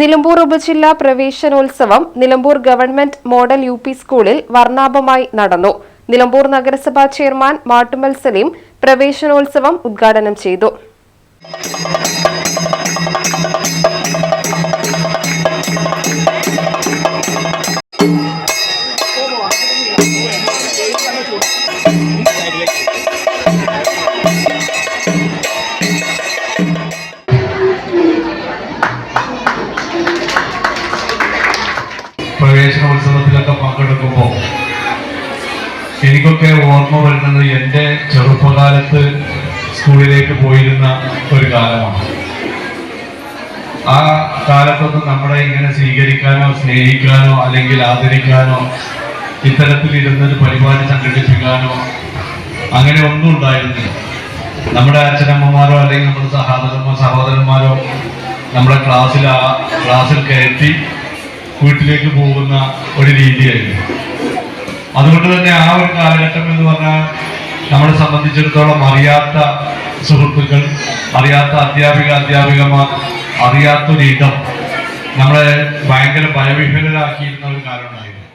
Nilambur ഉപജില്ലാ പ്രവേശനോത്സവം Nilambur government model U P സ്കൂളിൽ വർണാഭമായി നടന്നു. നിലമ്പൂർ നഗരസഭാ ചെയർമാൻ മാട്ടുമൽ സലീം പ്രവേശനോത്സവം ഉദ്ഘാടനം ചെയ്തു. പ്രവേശനോത്സവത്തിലൊക്കെ പങ്കെടുക്കുമ്പോൾ എനിക്കൊക്കെ ഓർമ്മ വരുന്നത് എന്റെ ചെറുപ്പകാലത്ത് സ്കൂളിലേക്ക് പോയിരുന്ന ഒരു കാലമാണ്. ആ കാലത്തൊന്നും നമ്മളെ ഇങ്ങനെ സ്വീകരിക്കാനോ സ്നേഹിക്കാനോ അല്ലെങ്കിൽ ആദരിക്കാനോ ഇത്തരത്തിൽ ഇരുന്നൊരു പരിപാടി സംഘടിപ്പിക്കാനോ അങ്ങനെ ഒന്നും ഉണ്ടായിരുന്നില്ല. നമ്മുടെ അച്ഛനമ്മമാരോ അല്ലെങ്കിൽ നമ്മുടെ സഹോദരന്മാരോ സഹോദരന്മാരോ നമ്മുടെ ക്ലാസ്സിൽ ആ ക്ലാസ്സിൽ കയറ്റി വീട്ടിലേക്ക് പോകുന്ന ഒരു രീതിയായിരുന്നു. അതുകൊണ്ട് തന്നെ ആ ഒരു കാലഘട്ടം എന്ന് പറഞ്ഞാൽ നമ്മളെ സംബന്ധിച്ചിടത്തോളം അറിയാത്ത സുഹൃത്തുക്കൾ അറിയാത്ത അധ്യാപിക അധ്യാപികമാർ അറിയാത്തൊരു ഇടം നമ്മളെ ഭയങ്കര ഭയവിഹ്വലരാക്കിയിരുന്ന ഒരു കാലമുണ്ടായിരുന്നു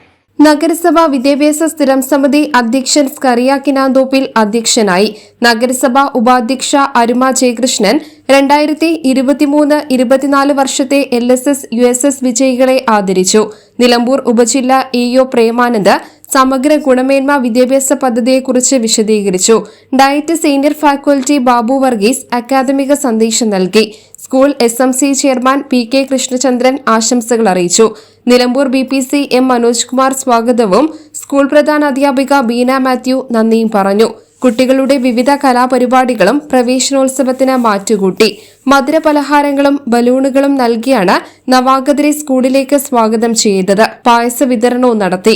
നഗരസഭ വിദ്യാഭ്യാസ സ്ഥിരം സമിതി അധ്യക്ഷൻ സ്കറിയ കിനാന്തോപ്പിൽ അധ്യക്ഷനായി. നഗരസഭാ ഉപാധ്യക്ഷ അരുമ ജയകൃഷ്ണൻ രണ്ടായിരത്തി ഇരുപത്തിമൂന്ന് ഇരുപത്തിനാല് വർഷത്തെ L S S U S S വിജയികളെ ആദരിച്ചു. നിലമ്പൂർ ഉപജില്ല ഇ ഒ പ്രേമാനന്ദ് സമഗ്ര ഗുണമേന്മ വിദ്യാഭ്യാസ പദ്ധതിയെക്കുറിച്ച് വിശദീകരിച്ചു. DIET senior faculty Babu Varghese അക്കാദമിക സന്ദേശം നൽകി. School S M C chairman P K Krishnachandran ആശംസകൾ അറിയിച്ചു. Nilambur B P C M Manoj Kumar സ്വാഗതവും സ്കൂൾ പ്രധാന അധ്യാപിക ബീന മാത്യു നന്ദിയും പറഞ്ഞു. കുട്ടികളുടെ വിവിധ കലാപരിപാടികളും പ്രവേശനോത്സവത്തിന് മാറ്റുകൂട്ടി. മധുരപലഹാരങ്ങളും ബലൂണുകളും നൽകിയാണ് നവാഗതരെ സ്കൂളിലേക്ക് സ്വാഗതം ചെയ്തത്. പായസ വിതരണവും നടത്തി.